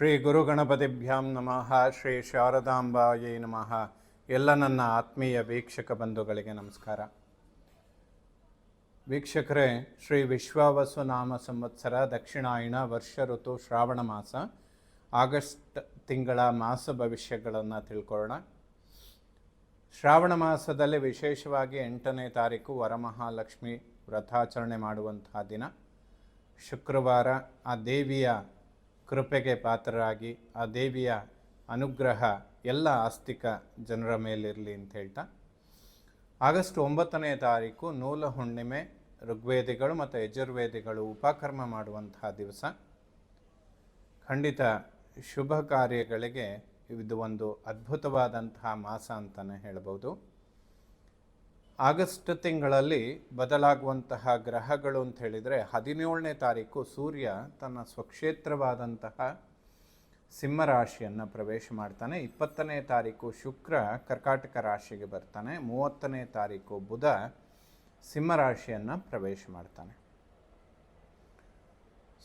ಶ್ರೀ ಗುರುಗಣಪತಿಭ್ಯಾಂ ನಮಃ, ಶ್ರೀ ಶಾರದಾಂಬಾಯೇ ನಮಃ. ಎಲ್ಲ ನನ್ನ ಆತ್ಮೀಯ ವೀಕ್ಷಕ ಬಂಧುಗಳಿಗೆ ನಮಸ್ಕಾರ. ವೀಕ್ಷಕರೇ, ಶ್ರೀ ವಿಶ್ವಾವಸು ನಾಮ ಸಂವತ್ಸರ ದಕ್ಷಿಣಾಯಣ ವರ್ಷ ಋತು ಶ್ರಾವಣ ಮಾಸ, ಆಗಸ್ಟ್ ತಿಂಗಳ ಮಾಸ ಭವಿಷ್ಯಗಳನ್ನು ತಿಳ್ಕೊಳ್ಳೋಣ. ಶ್ರಾವಣ ಮಾಸದಲ್ಲಿ ವಿಶೇಷವಾಗಿ ಎಂಟನೇ ತಾರೀಕು ವರಮಹಾಲಕ್ಷ್ಮಿ ವ್ರತಾಚರಣೆ ಮಾಡುವಂತಹ ದಿನ. ಶುಕ್ರವಾರ ಆ ದೇವಿಯ ಕೃಪೆಗೆ ಪಾತ್ರರಾಗಿ ಆ ದೇವಿಯ ಅನುಗ್ರಹ ಎಲ್ಲ ಆಸ್ತಿಕ ಜನರ ಮೇಲಿರಲಿ ಅಂತ ಹೇಳ್ತಾ, ಆಗಸ್ಟ್ ಒಂಬತ್ತನೇ ತಾರೀಕು ನೂಲ ಹುಣ್ಣಿಮೆ, ಋಗ್ವೇದಿಗಳು ಮತ್ತು ಯಜುರ್ವೇದಿಗಳು ಉಪಕರ್ಮ ಮಾಡುವಂತಹ ದಿವಸ. ಖಂಡಿತ ಶುಭ ಕಾರ್ಯಗಳಿಗೆ ಇದು ಒಂದು ಅದ್ಭುತವಾದಂತಹ ಮಾಸ ಅಂತಲೇ ಹೇಳ್ಬೋದು. ಆಗಸ್ಟ್ ತಿಂಗಳಲ್ಲಿ ಬದಲಾಗುವಂತಹ ಗ್ರಹಗಳು ಅಂತ ಹೇಳಿದರೆ ಹದಿನೇಳನೇ ತಾರೀಕು ಸೂರ್ಯ ತನ್ನ ಸ್ವಕ್ಷೇತ್ರವಾದಂತಹ ಸಿಂಹರಾಶಿಯನ್ನು ಪ್ರವೇಶ ಮಾಡ್ತಾನೆ. ಇಪ್ಪತ್ತನೇ ತಾರೀಕು ಶುಕ್ರ ಕರ್ಕಾಟಕ ರಾಶಿಗೆ ಬರ್ತಾನೆ. ಮೂವತ್ತನೇ ತಾರೀಕು ಬುಧ ಸಿಂಹರಾಶಿಯನ್ನು ಪ್ರವೇಶ ಮಾಡ್ತಾನೆ.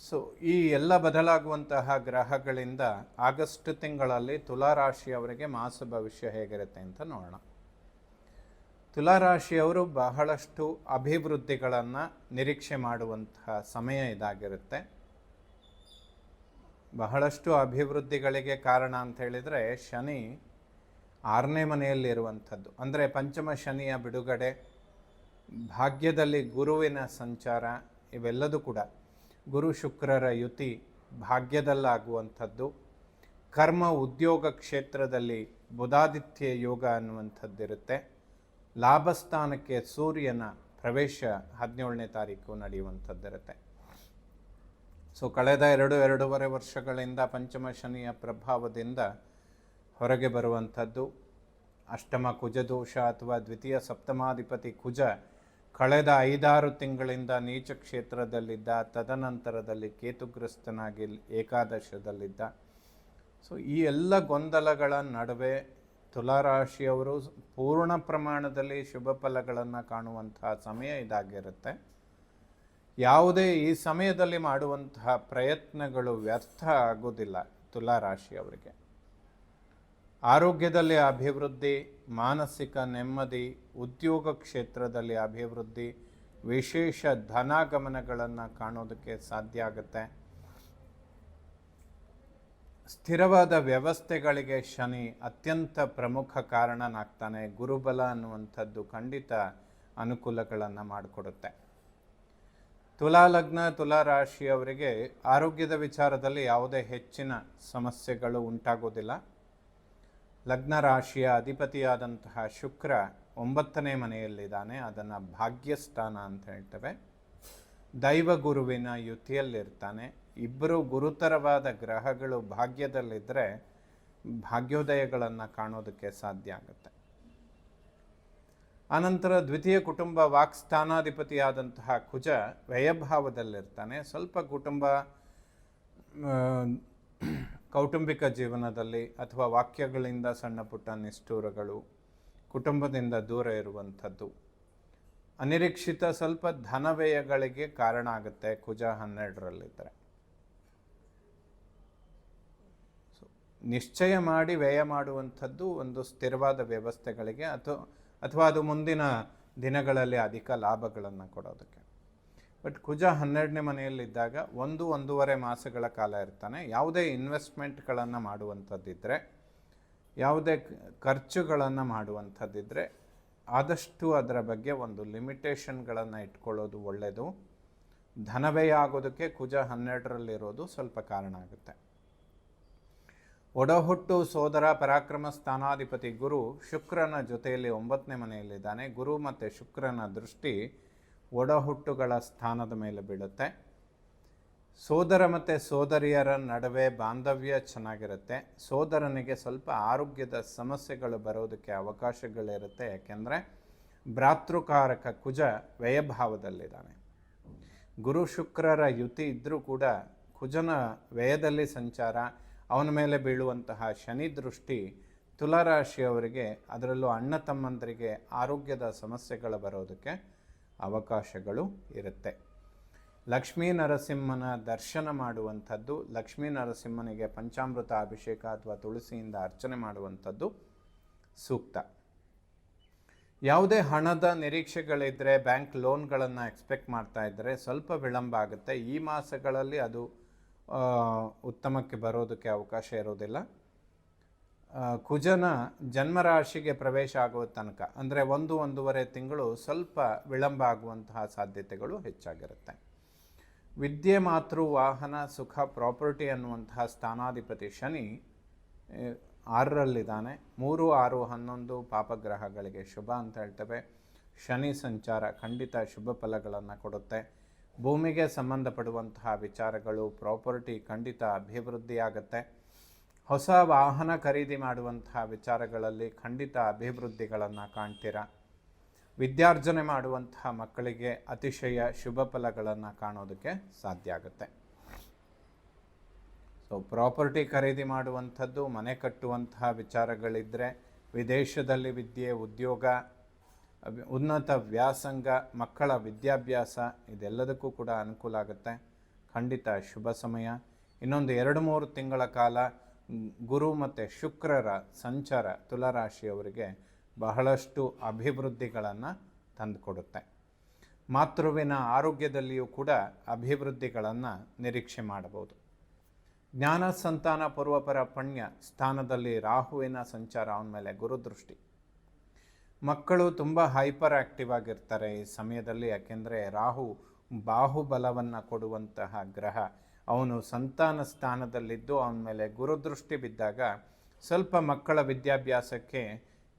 ಸೊ ಈ ಎಲ್ಲ ಬದಲಾಗುವಂತಹ ಗ್ರಹಗಳಿಂದ ಆಗಸ್ಟ್ ತಿಂಗಳಲ್ಲಿ ತುಲಾರಾಶಿಯವರಿಗೆ ಮಾಸ ಭವಿಷ್ಯ ಹೇಗಿರುತ್ತೆ ಅಂತ ನೋಡೋಣ. ತುಲಾರಾಶಿಯವರು ಬಹಳಷ್ಟು ಅಭಿವೃದ್ಧಿಗಳನ್ನು ನಿರೀಕ್ಷೆ ಮಾಡುವಂತಹ ಸಮಯ ಇದಾಗಿರುತ್ತೆ. ಬಹಳಷ್ಟು ಅಭಿವೃದ್ಧಿಗಳಿಗೆ ಕಾರಣ ಅಂತ ಹೇಳಿದರೆ ಶನಿ ಆರನೇ ಮನೆಯಲ್ಲಿರುವಂಥದ್ದು. ಅಂದರೆ ಪಂಚಮ ಶನಿಯ ಬಿಡುಗಡೆ, ಭಾಗ್ಯದಲ್ಲಿ ಗುರುವಿನ ಸಂಚಾರ ಇವೆಲ್ಲದೂ ಕೂಡ. ಗುರು ಶುಕ್ರರ ಯುತಿ ಭಾಗ್ಯದಲ್ಲಾಗುವಂಥದ್ದು. ಕರ್ಮ ಉದ್ಯೋಗ ಕ್ಷೇತ್ರದಲ್ಲಿ ಬುಧಾದಿತ್ಯ ಯೋಗ ಅನ್ನುವಂಥದ್ದಿರುತ್ತೆ. ಲಾಭಸ್ಥಾನಕ್ಕೆ ಸೂರ್ಯನ ಪ್ರವೇಶ ಹದಿನೇಳನೇ ತಾರೀಕು ನಡೆಯುವಂಥದ್ದಿರುತ್ತೆ. ಸೊ ಕಳೆದ ಎರಡು, ಎರಡೂವರೆ ವರ್ಷಗಳಿಂದ ಪಂಚಮ ಶನಿಯ ಪ್ರಭಾವದಿಂದ ಹೊರಗೆ ಬರುವಂಥದ್ದು. ಅಷ್ಟಮ ಕುಜದೋಷ ಅಥವಾ ದ್ವಿತೀಯ ಸಪ್ತಮಾಧಿಪತಿ ಕುಜ ಕಳೆದ ಐದಾರು ತಿಂಗಳಿಂದ ನೀಚ ಕ್ಷೇತ್ರದಲ್ಲಿದ್ದ, ತದನಂತರದಲ್ಲಿ ಕೇತುಗ್ರಸ್ತನಾಗಿ ಏಕಾದಶದಲ್ಲಿದ್ದ. ಸೊ ಈ ಎಲ್ಲ ಗೊಂದಲಗಳ ನಡುವೆ ತುಲಾರಾಶಿಯವರು ಪೂರ್ಣ ಪ್ರಮಾಣದಲ್ಲಿ ಶುಭ ಫಲಗಳನ್ನು ಕಾಣುವಂತಹ ಸಮಯ ಇದಾಗಿರುತ್ತೆ. ಯಾವುದೇ ಈ ಸಮಯದಲ್ಲಿ ಮಾಡುವಂತಹ ಪ್ರಯತ್ನಗಳು ವ್ಯರ್ಥ ಆಗೋದಿಲ್ಲ ತುಲಾರಾಶಿಯವರಿಗೆ. ಆರೋಗ್ಯದಲ್ಲಿ ಅಭಿವೃದ್ಧಿ, ಮಾನಸಿಕ ನೆಮ್ಮದಿ, ಉದ್ಯೋಗ ಕ್ಷೇತ್ರದಲ್ಲಿ ಅಭಿವೃದ್ಧಿ, ವಿಶೇಷ ಧನಾಗಮನಗಳನ್ನು ಕಾಣೋದಕ್ಕೆ ಸಾಧ್ಯ ಆಗುತ್ತೆ. ಸ್ಥಿರವಾದ ವ್ಯವಸ್ಥೆಗಳಿಗೆ ಶನಿ ಅತ್ಯಂತ ಪ್ರಮುಖ ಕಾರಣನಾಗ್ತಾನೆ. ಗುರುಬಲ ಅನ್ನುವಂಥದ್ದು ಖಂಡಿತ ಅನುಕೂಲಗಳನ್ನು ಮಾಡಿಕೊಡುತ್ತೆ. ತುಲಾ ಲಗ್ನ, ತುಲಾ ರಾಶಿಯವರಿಗೆ ಆರೋಗ್ಯದ ವಿಚಾರದಲ್ಲಿ ಯಾವುದೇ ಹೆಚ್ಚಿನ ಸಮಸ್ಯೆಗಳು ಉಂಟಾಗೋದಿಲ್ಲ. ಲಗ್ನ ರಾಶಿಯ ಅಧಿಪತಿಯಾದಂತಹ ಶುಕ್ರ ಒಂಬತ್ತನೇ ಮನೆಯಲ್ಲಿದ್ದಾನೆ. ಅದನ್ನು ಭಾಗ್ಯಸ್ಥಾನ ಅಂತ ಹೇಳ್ತೇವೆ. ದೈವ ಗುರುವಿನ ಯುತಿಯಲ್ಲಿರ್ತಾನೆ. ಇಬ್ಬರು ಗುರುತರವಾದ ಗ್ರಹಗಳು ಭಾಗ್ಯದಲ್ಲಿದ್ದರೆ ಭಾಗ್ಯೋದಯಗಳನ್ನು ಕಾಣೋದಕ್ಕೆ ಸಾಧ್ಯ ಆಗುತ್ತೆ. ಆನಂತರ ದ್ವಿತೀಯ ಕುಟುಂಬ ವಾಕ್ಸ್ಥಾನಾಧಿಪತಿಯಾದಂತಹ ಕುಜ ವ್ಯಯಭಾವದಲ್ಲಿರ್ತಾನೆ. ಸ್ವಲ್ಪ ಕುಟುಂಬ ಕೌಟುಂಬಿಕ ಜೀವನದಲ್ಲಿ ಅಥವಾ ವಾಕ್ಯಗಳಿಂದ ಸಣ್ಣ ಪುಟ್ಟ ನಿಷ್ಠೂರಗಳು, ಕುಟುಂಬದಿಂದ ದೂರ ಇರುವಂಥದ್ದು. ಅನಿರೀಕ್ಷಿತ ಸ್ವಲ್ಪ ಧನವ್ಯಯಗಳಿಗೆ ಕಾರಣ ಆಗುತ್ತೆ ಕುಜ ಹನ್ನೆರಡರಲ್ಲಿದ್ದರೆ ಸೊ, ನಿಶ್ಚಯ ಮಾಡಿ ವ್ಯಯ ಮಾಡುವಂಥದ್ದು ಒಂದು ಸ್ಥಿರವಾದ ವ್ಯವಸ್ಥೆಗಳಿಗೆ ಅಥವಾ ಅಥವಾ ಅದು ಮುಂದಿನ ದಿನಗಳಲ್ಲಿ ಅಧಿಕ ಲಾಭಗಳನ್ನು ಕೊಡೋದಕ್ಕೆ. ಬಟ್ ಕುಜ ಹನ್ನೆರಡನೇ ಮನೆಯಲ್ಲಿದ್ದಾಗ ಒಂದು, ಒಂದೂವರೆ ಮಾಸಗಳ ಕಾಲ ಇರ್ತಾನೆ. ಯಾವುದೇ ಇನ್ವೆಸ್ಟ್ಮೆಂಟ್ಗಳನ್ನು ಮಾಡುವಂಥದ್ದಿದ್ದರೆ ಯಾವುದೇ ಖರ್ಚುಗಳನ್ನು ಮಾಡುವಂಥದ್ದಿದ್ದರೆ ಆದಷ್ಟು ಅದರ ಬಗ್ಗೆ ಒಂದು ಲಿಮಿಟೇಷನ್ಗಳನ್ನು ಇಟ್ಕೊಳ್ಳೋದು ಒಳ್ಳೆಯದು. ಧನವ್ಯಯ ಆಗೋದಕ್ಕೆ ಕುಜ ಹನ್ನೆರಡರಲ್ಲಿರೋದು ಸ್ವಲ್ಪ ಕಾರಣ ಆಗುತ್ತೆ. ಒಡಹುಟ್ಟು ಸೋದರ ಪರಾಕ್ರಮ ಸ್ಥಾನಾಧಿಪತಿ ಗುರು ಶುಕ್ರನ ಜೊತೆಯಲ್ಲಿ ಒಂಬತ್ತನೇ ಮನೆಯಲ್ಲಿದ್ದಾನೆ. ಗುರು ಮತ್ತು ಶುಕ್ರನ ದೃಷ್ಟಿ ಒಡಹುಟ್ಟುಗಳ ಸ್ಥಾನದ ಮೇಲೆ ಬೀಳುತ್ತೆ. ಸೋದರ ಮತ್ತು ಸೋದರಿಯರ ನಡುವೆ ಬಾಂಧವ್ಯ ಚೆನ್ನಾಗಿರುತ್ತೆ. ಸೋದರನಿಗೆ ಸ್ವಲ್ಪ ಆರೋಗ್ಯದ ಸಮಸ್ಯೆಗಳು ಬರೋದಕ್ಕೆ ಅವಕಾಶಗಳಿರುತ್ತೆ. ಯಾಕೆಂದರೆ ಭ್ರಾತೃಕಾರಕ ಕುಜ ವ್ಯಯಭಾವದಲ್ಲಿದ್ದಾನೆ. ಗುರು ಶುಕ್ರರ ಯುತಿ ಇದ್ದರೂ ಕೂಡ ಕುಜನ ವ್ಯಯದಲ್ಲಿ ಸಂಚಾರ ಅವನ ಮೇಲೆ ಬೀಳುವಂತಹ ಶನಿ ದೃಷ್ಟಿ ತುಲಾರಾಶಿಯವರಿಗೆ, ಅದರಲ್ಲೂ ಅಣ್ಣ ತಮ್ಮಂದರಿಗೆ ಆರೋಗ್ಯದ ಸಮಸ್ಯೆಗಳು ಬರೋದಕ್ಕೆ ಅವಕಾಶಗಳು ಇರುತ್ತೆ. ಲಕ್ಷ್ಮೀ ನರಸಿಂಹನ ದರ್ಶನ ಮಾಡುವಂಥದ್ದು, ಲಕ್ಷ್ಮೀ ನರಸಿಂಹನಿಗೆ ಪಂಚಾಮೃತ ಅಭಿಷೇಕ ಅಥವಾ ತುಳಸಿಯಿಂದ ಅರ್ಚನೆ ಮಾಡುವಂಥದ್ದು ಸೂಕ್ತ. ಯಾವುದೇ ಹಣದ ನಿರೀಕ್ಷೆಗಳಿದ್ದರೆ ಬ್ಯಾಂಕ್ ಲೋನ್ಗಳನ್ನು ಎಕ್ಸ್ಪೆಕ್ಟ್ ಮಾಡ್ತಾ ಇದ್ದರೆ ಸ್ವಲ್ಪ ವಿಳಂಬ ಆಗುತ್ತೆ. ಈ ಮಾಸಗಳಲ್ಲಿ ಅದು ಉತ್ತಮಕ್ಕೆ ಬರೋದಕ್ಕೆ ಅವಕಾಶ ಇರೋದಿಲ್ಲ. ಕುಜನ ಜನ್ಮರಾಶಿಗೆ ಪ್ರವೇಶ ಆಗುವ ತನಕ, ಅಂದರೆ ಒಂದು, ಒಂದೂವರೆ ತಿಂಗಳು ಸ್ವಲ್ಪ ವಿಳಂಬ ಆಗುವಂತಹ ಸಾಧ್ಯತೆಗಳು ಹೆಚ್ಚಾಗಿರುತ್ತೆ. ವಿದ್ಯೆ, ಮಾತೃ, ವಾಹನ, ಸುಖ, ಪ್ರಾಪರ್ಟಿ ಅನ್ನುವಂತಹ ಸ್ಥಾನಾಧಿಪತಿ ಶನಿ ಆರರಲ್ಲಿದ್ದಾನೆ. ಮೂರು, ಆರು, ಹನ್ನೊಂದು ಪಾಪಗ್ರಹಗಳಿಗೆ ಶುಭ ಅಂತ ಹೇಳ್ತೇವೆ. ಶನಿ ಸಂಚಾರ ಖಂಡಿತ ಶುಭ ಫಲಗಳನ್ನು ಕೊಡುತ್ತೆ. ಭೂಮಿಗೆ ಸಂಬಂಧಪಡುವಂತಹ ವಿಚಾರಗಳು ಪ್ರಾಪರ್ಟಿ ಖಂಡಿತ ಅಭಿವೃದ್ಧಿಯಾಗುತ್ತೆ. ಹೊಸ ವಾಹನ ಖರೀದಿ ಮಾಡುವಂತಹ ವಿಚಾರಗಳಲ್ಲಿ ಖಂಡಿತ ಅಭಿವೃದ್ಧಿಗಳನ್ನು ಕಾಣ್ತೀರಾ. ವಿದ್ಯಾರ್ಜನೆ ಮಾಡುವಂತಹ ಮಕ್ಕಳಿಗೆ ಅತಿಶಯ ಶುಭ ಫಲಗಳನ್ನು ಕಾಣೋದಕ್ಕೆ ಸಾಧ್ಯ ಆಗುತ್ತೆ. ಸೊ ಪ್ರಾಪರ್ಟಿ ಖರೀದಿ ಮಾಡುವಂಥದ್ದು, ಮನೆ ಕಟ್ಟುವಂತಹ ವಿಚಾರಗಳಿದ್ದರೆ ವಿದೇಶದಲ್ಲಿ ವಿದ್ಯೆ, ಉದ್ಯೋಗ ಉನ್ನತ ವ್ಯಾಸಂಗ, ಮಕ್ಕಳ ವಿದ್ಯಾಭ್ಯಾಸ, ಇದೆಲ್ಲದಕ್ಕೂ ಕೂಡ ಅನುಕೂಲ ಆಗುತ್ತೆ. ಖಂಡಿತ ಶುಭ ಸಮಯ. ಇನ್ನೊಂದು ಎರಡು ಮೂರು ತಿಂಗಳ ಕಾಲ ಗುರು ಮತ್ತು ಶುಕ್ರರ ಸಂಚಾರ ತುಲಾರಾಶಿಯವರಿಗೆ ಬಹಳಷ್ಟು ಅಭಿವೃದ್ಧಿಗಳನ್ನು ತಂದುಕೊಡುತ್ತೆ. ಮಾತೃವಿನ ಆರೋಗ್ಯದಲ್ಲಿಯೂ ಕೂಡ ಅಭಿವೃದ್ಧಿಗಳನ್ನು ನಿರೀಕ್ಷೆ ಮಾಡಬಹುದು. ಜ್ಞಾನ ಸಂತಾನ ಪೂರ್ವಪರ ಪಣ್ಯ ಸ್ಥಾನದಲ್ಲಿ ರಾಹುವಿನ ಸಂಚಾರ ಅವನ ಮೇಲೆ ಗುರುದೃಷ್ಟಿ. ಮಕ್ಕಳು ತುಂಬ ಹೈಪರ್ ಆಕ್ಟಿವ್ ಆಗಿರ್ತಾರೆ ಈ ಸಮಯದಲ್ಲಿ, ಯಾಕೆಂದರೆ ರಾಹು ಬಾಹುಬಲವನ್ನು ಕೊಡುವಂತಹ ಗ್ರಹ. ಅವನು ಸಂತಾನ ಸ್ಥಾನದಲ್ಲಿದ್ದು ಅವನ ಮೇಲೆ ಗುರುದೃಷ್ಟಿ ಬಿದ್ದಾಗ ಸ್ವಲ್ಪ ಮಕ್ಕಳ ವಿದ್ಯಾಭ್ಯಾಸಕ್ಕೆ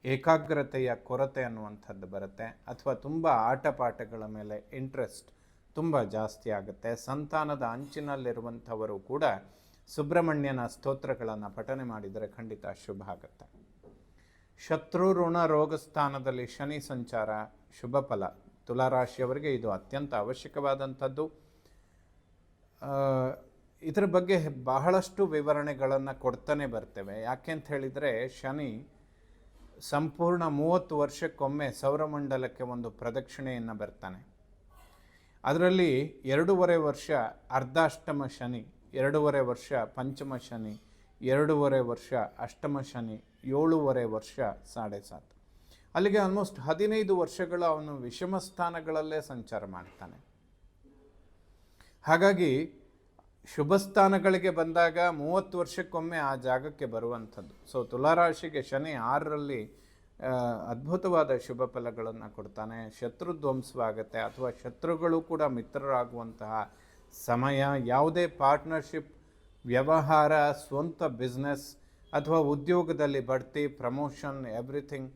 ಏಕಾಗ್ರತೆಯ ಕೊರತೆ ಅನ್ನುವಂಥದ್ದು ಬರುತ್ತೆ. ಅಥವಾ ತುಂಬ ಆಟಪಾಠಗಳ ಮೇಲೆ ಇಂಟ್ರೆಸ್ಟ್ ತುಂಬ ಜಾಸ್ತಿ ಆಗುತ್ತೆ. ಸಂತಾನದ ಅಂಚಿನಲ್ಲಿರುವಂಥವರು ಕೂಡ ಸುಬ್ರಹ್ಮಣ್ಯನ ಸ್ತೋತ್ರಗಳನ್ನು ಪಠನೆ ಮಾಡಿದರೆ ಖಂಡಿತ ಶುಭ ಆಗುತ್ತೆ. ಶತ್ರು ಋಣ ರೋಗ ಸ್ಥಾನದಲ್ಲಿ ಶನಿ ಸಂಚಾರ ಶುಭ ಫಲ ತುಲಾರಾಶಿಯವರಿಗೆ ಇದು ಅತ್ಯಂತ ಅವಶ್ಯಕವಾದಂಥದ್ದು. ಇದರ ಬಗ್ಗೆ ಬಹಳಷ್ಟು ವಿವರಣೆಗಳನ್ನು ಕೊಡ್ತಾನೆ ಬರ್ತೇವೆ. ಯಾಕೆ ಅಂತ ಹೇಳಿದರೆ ಶನಿ ಸಂಪೂರ್ಣ ಮೂವತ್ತು ವರ್ಷಕ್ಕೊಮ್ಮೆ ಸೌರಮಂಡಲಕ್ಕೆ ಒಂದು ಪ್ರದಕ್ಷಿಣೆಯನ್ನು ಬರ್ತಾನೆ. ಅದರಲ್ಲಿ ಎರಡೂವರೆ ವರ್ಷ ಅರ್ಧಾಷ್ಟಮ ಶನಿ, ಎರಡೂವರೆ ವರ್ಷ ಪಂಚಮ ಶನಿ ಎರಡೂವರೆ ವರ್ಷ ಅಷ್ಟಮ ಶನಿ, ಏಳೂವರೆ ವರ್ಷ ಸಾಡೆ ಸಾತ್. ಅಲ್ಲಿಗೆ ಆಲ್ಮೋಸ್ಟ್ ಹದಿನೈದು ವರ್ಷಗಳ ಅವನು ವಿಷಮ ಸ್ಥಾನಗಳಲ್ಲೇ ಸಂಚಾರ ಮಾಡ್ತಾನೆ. ಹಾಗಾಗಿ ಶುಭ ಸ್ಥಾನಗಳಿಗೆ ಬಂದಾಗ ಮೂವತ್ತು ವರ್ಷಕ್ಕೊಮ್ಮೆ ಆ ಜಾಗಕ್ಕೆ ಬರುವಂಥದ್ದು. ಸೊ ತುಲಾರಾಶಿಗೆ ಶನಿ ಆರರಲ್ಲಿ ಅದ್ಭುತವಾದ ಶುಭ ಫಲಗಳನ್ನು ಕೊಡ್ತಾನೆ. ಶತ್ರು ಧ್ವಂಸವಾಗುತ್ತೆ ಅಥವಾ ಶತ್ರುಗಳು ಕೂಡ ಮಿತ್ರರಾಗುವಂತಹ ಸಮಯ, ಯಾವುದೇ ಪಾರ್ಟ್ನರ್ಶಿಪ್ ವ್ಯವಹಾರ, ಸ್ವಂತ ಬಿಸ್ನೆಸ್ ಅಥವಾ ಉದ್ಯೋಗದಲ್ಲಿ ಬಡ್ತಿ ಪ್ರಮೋಷನ್ ಎವ್ರಿಥಿಂಗ್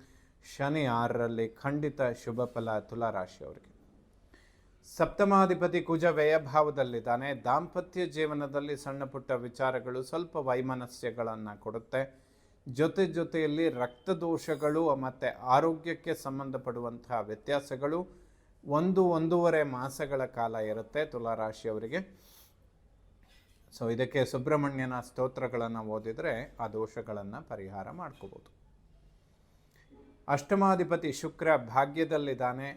ಶನಿ ಆರರಲ್ಲಿ ಖಂಡಿತ ಶುಭ ಫಲ ತುಲಾರಾಶಿಯವರಿಗೆ ಸಪ್ತಮಾಧಿಪತಿ ಕುಜ ವ್ಯಯಭಾವದಲ್ಲಿದ್ದಾನೆ. ದಾಂಪತ್ಯ ಜೀವನದಲ್ಲಿ ಸಣ್ಣ ಪುಟ್ಟ ವಿಚಾರಗಳು ಸ್ವಲ್ಪ ವೈಮನಸ್ಯಗಳನ್ನು ಕೊಡುತ್ತೆ. ಜೊತೆ ಜೊತೆಯಲ್ಲಿ ರಕ್ತದೋಷಗಳು ಮತ್ತು ಆರೋಗ್ಯಕ್ಕೆ ಸಂಬಂಧಪಡುವಂತಹ ವ್ಯತ್ಯಾಸಗಳು ಒಂದು ಒಂದೂವರೆ ಮಾಸಗಳ ಕಾಲ ಇರುತ್ತೆ ತುಲಾರಾಶಿಯವರಿಗೆ ಸೊ ಇದಕ್ಕೆ ಸುಬ್ರಹ್ಮಣ್ಯನ ಸ್ತೋತ್ರಗಳನ್ನು ಓದಿದರೆ ಆ ದೋಷಗಳನ್ನು ಪರಿಹಾರ ಮಾಡ್ಕೋಬೋದು. ಅಷ್ಟಮಾಧಿಪತಿ ಶುಕ್ರ ಭಾಗ್ಯದಲ್ಲಿದ್ದಾನೆ,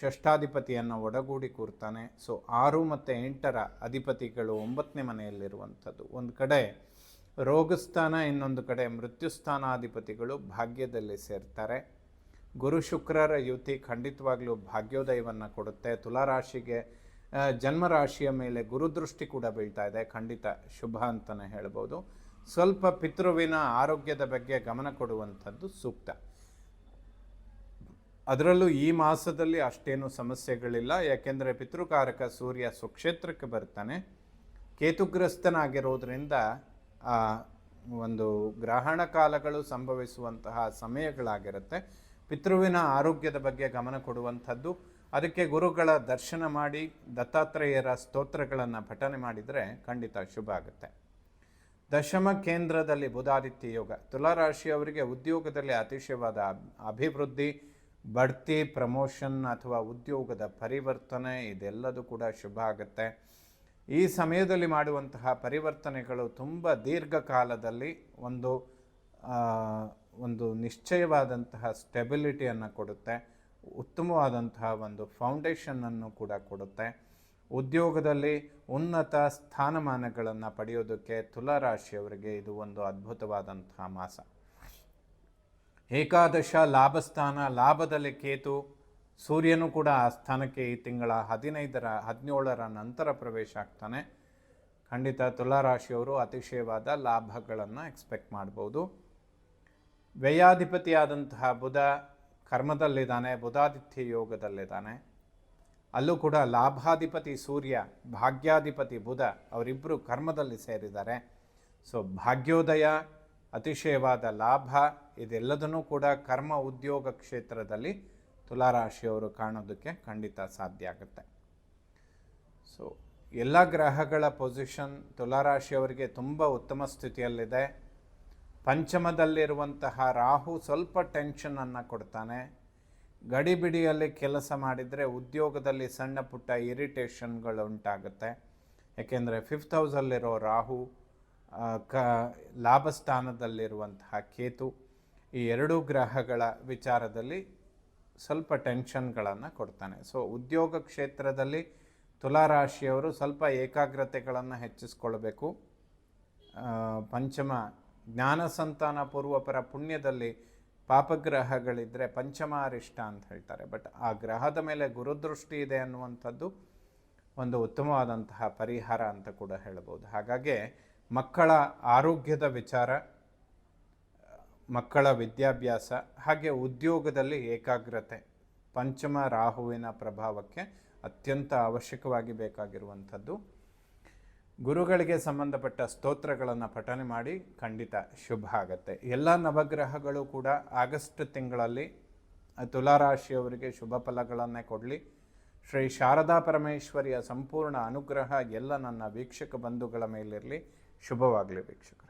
ಷಷ್ಠಾಧಿಪತಿಯನ್ನು ಒಡಗೂಡಿ ಕೂರ್ತಾನೆ. ಸೊ ಆರು ಮತ್ತು ಎಂಟರ ಅಧಿಪತಿಗಳು ಒಂಬತ್ತನೇ ಮನೆಯಲ್ಲಿರುವಂಥದ್ದು. ಒಂದು ಕಡೆ ರೋಗಸ್ಥಾನ, ಇನ್ನೊಂದು ಕಡೆ ಮೃತ್ಯುಸ್ಥಾನಾಧಿಪತಿಗಳು ಭಾಗ್ಯದಲ್ಲಿ ಸೇರ್ತಾರೆ. ಗುರು ಶುಕ್ರರ ಯುತಿ ಖಂಡಿತವಾಗ್ಲೂ ಭಾಗ್ಯೋದಯವನ್ನು ಕೊಡುತ್ತೆ. ತುಲಾರಾಶಿಗೆ ಜನ್ಮರಾಶಿಯ ಮೇಲೆ ಗುರುದೃಷ್ಟಿ ಕೂಡ ಬೀಳ್ತಾ ಇದೆ. ಖಂಡಿತ ಶುಭ ಅಂತಲೇ ಹೇಳ್ಬೋದು. ಸ್ವಲ್ಪ ಪಿತೃವಿನ ಆರೋಗ್ಯದ ಬಗ್ಗೆ ಗಮನ ಕೊಡುವಂಥದ್ದು ಸೂಕ್ತ. ಅದರಲ್ಲೂ ಈ ಮಾಸದಲ್ಲಿ ಅಷ್ಟೇನು ಸಮಸ್ಯೆಗಳಿಲ್ಲ. ಯಾಕೆಂದರೆ ಪಿತೃಕಾರಕ ಸೂರ್ಯ ಸ್ವಕ್ಷೇತ್ರಕ್ಕೆ ಬರ್ತಾನೆ. ಕೇತುಗ್ರಸ್ತನಾಗಿರೋದ್ರಿಂದ ಒಂದು ಗ್ರಹಣ ಕಾಲಗಳು ಸಂಭವಿಸುವಂತಹ ಸಮಯಗಳಾಗಿರುತ್ತೆ. ಪಿತೃವಿನ ಆರೋಗ್ಯದ ಬಗ್ಗೆ ಗಮನ ಕೊಡುವಂಥದ್ದು ಅದಕ್ಕೆ ಗುರುಗಳ ದರ್ಶನ ಮಾಡಿ ದತ್ತಾತ್ರೇಯರ ಸ್ತೋತ್ರಗಳನ್ನು ಪಠನೆ ಮಾಡಿದರೆ ಖಂಡಿತ ಶುಭ ಆಗುತ್ತೆ. ದಶಮ ಕೇಂದ್ರದಲ್ಲಿ ಬುಧಾದಿತ್ಯ ಯೋಗ. ತುಲಾರಾಶಿಯವರಿಗೆ ಉದ್ಯೋಗದಲ್ಲಿ ಅತಿಶಯವಾದ ಅಭಿವೃದ್ಧಿ, ಬಡ್ತಿ, ಪ್ರಮೋಷನ್ ಅಥವಾ ಉದ್ಯೋಗದ ಪರಿವರ್ತನೆ ಇದೆಲ್ಲದೂ ಕೂಡ ಶುಭ ಆಗುತ್ತೆ. ಈ ಸಮಯದಲ್ಲಿ ಮಾಡುವಂತಹ ಪರಿವರ್ತನೆಗಳು ತುಂಬ ದೀರ್ಘಕಾಲದಲ್ಲಿ ಒಂದು ಒಂದು ನಿಶ್ಚಯವಾದಂತಹ ಸ್ಟೆಬಿಲಿಟಿಯನ್ನು ಕೊಡುತ್ತೆ. ಉತ್ತಮವಾದಂತಹ ಒಂದು ಫೌಂಡೇಶನನ್ನು ಕೂಡ ಕೊಡುತ್ತೆ. ಉದ್ಯೋಗದಲ್ಲಿ ಉನ್ನತ ಸ್ಥಾನಮಾನಗಳನ್ನು ಪಡೆಯೋದಕ್ಕೆ ತುಲಾರಾಶಿಯವರಿಗೆ ಇದು ಒಂದು ಅದ್ಭುತವಾದಂತಹ ಮಾಸ. ಏಕಾದಶ ಲಾಭಸ್ಥಾನ, ಲಾಭದಲ್ಲಿ ಕೇತು, ಸೂರ್ಯನು ಕೂಡ ಆ ಸ್ಥಾನಕ್ಕೆ ಈ ತಿಂಗಳ ಹದಿನೈದರ, ಹದಿನೇಳರ ನಂತರ ಪ್ರವೇಶ ಆಗ್ತಾನೆ. ಖಂಡಿತ ತುಲಾರಾಶಿಯವರು ಅತಿಶಯವಾದ ಲಾಭಗಳನ್ನು ಎಕ್ಸ್ಪೆಕ್ಟ್ ಮಾಡ್ಬೋದು. ವ್ಯಯಾಧಿಪತಿಯಾದಂತಹ ಬುಧ ಕರ್ಮದಲ್ಲಿದ್ದಾನೆ, ಬುಧಾದಿತ್ಯ ಯೋಗದಲ್ಲಿದ್ದಾನೆ. ಅಲ್ಲೂ ಕೂಡ ಲಾಭಾಧಿಪತಿ ಸೂರ್ಯ, ಭಾಗ್ಯಾಧಿಪತಿ ಬುಧ ಅವರಿಬ್ಬರು ಕರ್ಮದಲ್ಲಿ ಸೇರಿದ್ದಾರೆ. ಸೊ, ಭಾಗ್ಯೋದಯ, ಅತಿಶಯವಾದ ಲಾಭ, ಇದೆಲ್ಲದನ್ನೂ ಕೂಡ ಕರ್ಮ ಉದ್ಯೋಗ ಕ್ಷೇತ್ರದಲ್ಲಿ ತುಲಾರಾಶಿಯವರು ಕಾಣೋದಕ್ಕೆ ಖಂಡಿತ ಸಾಧ್ಯ ಆಗುತ್ತೆ. ಸೊ, ಎಲ್ಲ ಗ್ರಹಗಳ ಪೊಸಿಷನ್ ತುಲಾರಾಶಿಯವರಿಗೆ ತುಂಬ ಉತ್ತಮ ಸ್ಥಿತಿಯಲ್ಲಿದೆ. ಪಂಚಮದಲ್ಲಿರುವಂತಹ ರಾಹು ಸ್ವಲ್ಪ ಟೆನ್ಷನನ್ನು ಕೊಡ್ತಾನೆ. ಗಡಿಬಿಡಿಯಲ್ಲಿ ಕೆಲಸ ಮಾಡಿದರೆ ಉದ್ಯೋಗದಲ್ಲಿ ಸಣ್ಣ ಪುಟ್ಟ ಇರಿಟೇಷನ್ಗಳು ಉಂಟಾಗುತ್ತೆ. ಯಾಕೆಂದರೆ ಫಿಫ್ತ್ ಹೌಸಲ್ಲಿರೋ ರಾಹು ಕ, ಲಾಭಸ್ಥಾನದಲ್ಲಿರುವಂತಹ ಕೇತು ಈ ಎರಡೂ ಗ್ರಹಗಳ ವಿಚಾರದಲ್ಲಿ ಸ್ವಲ್ಪ ಟೆನ್ಷನ್ಗಳನ್ನು ಕೊಡ್ತಾನೆ. ಸೊ ಉದ್ಯೋಗ ಕ್ಷೇತ್ರದಲ್ಲಿ ತುಲಾರಾಶಿಯವರು ಸ್ವಲ್ಪ ಏಕಾಗ್ರತೆಗಳನ್ನು ಹೆಚ್ಚಿಸ್ಕೊಳ್ಬೇಕು. ಪಂಚಮ ಜ್ಞಾನ ಸಂತಾನ ಪೂರ್ವಪರ ಪುಣ್ಯದಲ್ಲಿ ಪಾಪಗ್ರಹಗಳಿದ್ದರೆ ಪಂಚಮಾರಿಷ್ಟ ಅಂತ ಹೇಳ್ತಾರೆ. ಬಟ್ ಆ ಗ್ರಹದ ಮೇಲೆ ಗುರುದೃಷ್ಟಿ ಇದೆ ಅನ್ನುವಂಥದ್ದು ಒಂದು ಉತ್ತಮವಾದಂತಹ ಪರಿಹಾರ ಅಂತ ಕೂಡ ಹೇಳ್ಬೋದು. ಹಾಗಾಗಿ ಮಕ್ಕಳ ಆರೋಗ್ಯದ ವಿಚಾರ, ಮಕ್ಕಳ ವಿದ್ಯಾಭ್ಯಾಸ, ಹಾಗೆ ಉದ್ಯೋಗದಲ್ಲಿ ಏಕಾಗ್ರತೆ, ಪಂಚಮ ರಾಹುವಿನ ಪ್ರಭಾವಕ್ಕೆ ಅತ್ಯಂತ ಅವಶ್ಯಕವಾಗಿ ಬೇಕಾಗಿರುವಂಥದ್ದು. ಗುರುಗಳಿಗೆ ಸಂಬಂಧಪಟ್ಟ ಸ್ತೋತ್ರಗಳನ್ನು ಪಠನೆ ಮಾಡಿ ಖಂಡಿತ ಶುಭ ಆಗತ್ತೆ. ಎಲ್ಲ ನವಗ್ರಹಗಳು ಕೂಡ ಆಗಸ್ಟ್ ತಿಂಗಳಲ್ಲಿ ತುಲಾರಾಶಿಯವರಿಗೆ ಶುಭ ಫಲಗಳನ್ನೇ ಕೊಡಲಿ. ಶ್ರೀ ಶಾರದಾ ಪರಮೇಶ್ವರಿಯ ಸಂಪೂರ್ಣ ಅನುಗ್ರಹ ಎಲ್ಲ ನನ್ನ ವೀಕ್ಷಕ ಬಂಧುಗಳ ಮೇಲಿರಲಿ. ಶುಭವಾಗಲಿ ವೀಕ್ಷಕರು